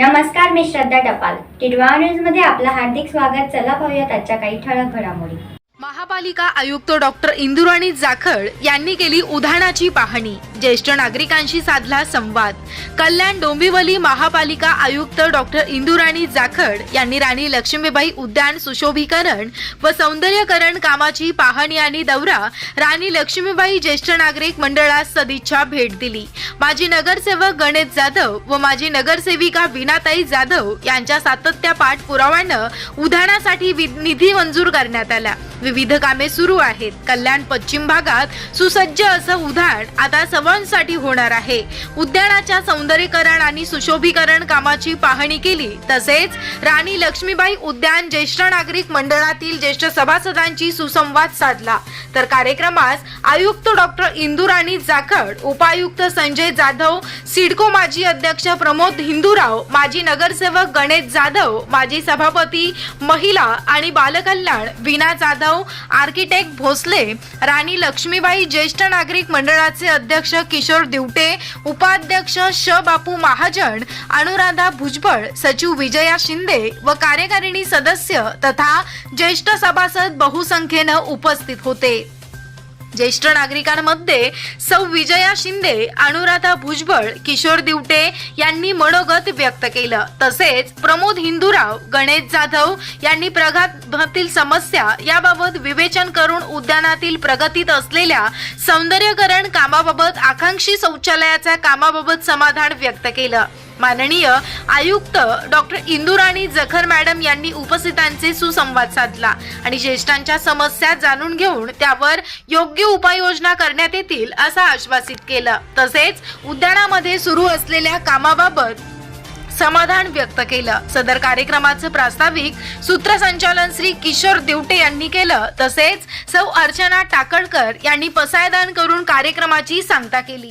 नमस्कार मी श्रद्धा टपाल. टिडवा न्यूजमध्ये आपलं हार्दिक स्वागत. चला पाहूयात आजच्या काही ठळक घडामोडी. महापालिका आयुक्त डॉक्टर इंदुराणी जाखड यांनी केली उधाणाची पाहणी. ज्येष्ठ नागरिकांशी साधला संवाद. कल्याण डोंबिवली महापालिका आयुक्त डॉक्टर इंदुराणी जाखड यांनी राणी लक्ष्मीबाई उद्यान सुशोभीकरण व सौंदर्यकरण कामाची पाहणी आणि दौरा राणी लक्ष्मीबाई ज्येष्ठ नागरिक मंडळास सदिच्छा भेट दिली. माजी नगरसेवक गणेश जाधव व माजी नगरसेविका विनाताई जाधव यांच्या सातत्यापाठ पुराव्यानं उधाणासाठी वि- निधी मंजूर करण्यात आला. विविध कामे सुरू आहेत. कल्याण पश्चिम भागात सुसज्ज असं उधाण आता सवणसाठी होणार आहे. उद्यानाच्या सौंदर्यीकरण आणि सुशोभीकरण कामाची पाहणी केली. तसेच राणी लक्ष्मीबाई उद्यान ज्येष्ठ नागरिक मंडळातील ज्येष्ठ सभासदांची सुसंवाद साधला. तर कार्यक्रमास आयुक्त डॉक्टर इंदुराणी जाखड उपायुक्त संजय जाधव सिडको माजी अध्यक्ष प्रमोद हिंदूराव माजी नगरसेवक गणेश जाधव माजी सभापती महिला आणि बालकल्याण विना जाधव आर्किटेक्ट भोसले राणी लक्ष्मीबाई ज्येष्ठ नागरिक मंडळाचे अध्यक्ष किशोर दिवटे उपाध्यक्ष श बापू महाजन अनुराधा भुजबळ सचिव विजया शिंदे व कार्यकारिणी सदस्य तथा ज्येष्ठ सभासद बहुसंख्येनं उपस्थित होते. ज्येष्ठ नागरिकांमध्ये सौ विजया शिंदे अनुराधा भुजबळ किशोर दिवटे यांनी मनोगत व्यक्त केलं. तसेच प्रमोद हिंदूराव गणेश जाधव यांनी प्रघातील समस्या याबाबत विवेचन करून उद्यानातील प्रगतीत असलेल्या सौंदर्यकरण कामाबाबत आकांक्षी शौचालयाच्या कामाबाबत समाधान व्यक्त केलं. माननीय आयुक्त डॉक्टर इंदुराणी जखर मॅडम यांनी उपस्थितांचे सुसंवाद साधला आणि ज्येष्ठांच्या समस्या जाणून घेऊन त्यावर योग्य उपाययोजना करण्यात येतील असं आश्वासित केलं. तसेच उद्यानामध्ये सुरू असलेल्या कामाबाबत समाधान व्यक्त केलं. सदर कार्यक्रमाचं प्रास्ताविक सूत्रसंचालन श्री किशोर देवटे यांनी केलं. तसेच सौ अर्चना टाकळकर यांनी पसायदान करून कार्यक्रमाची सांगता केली.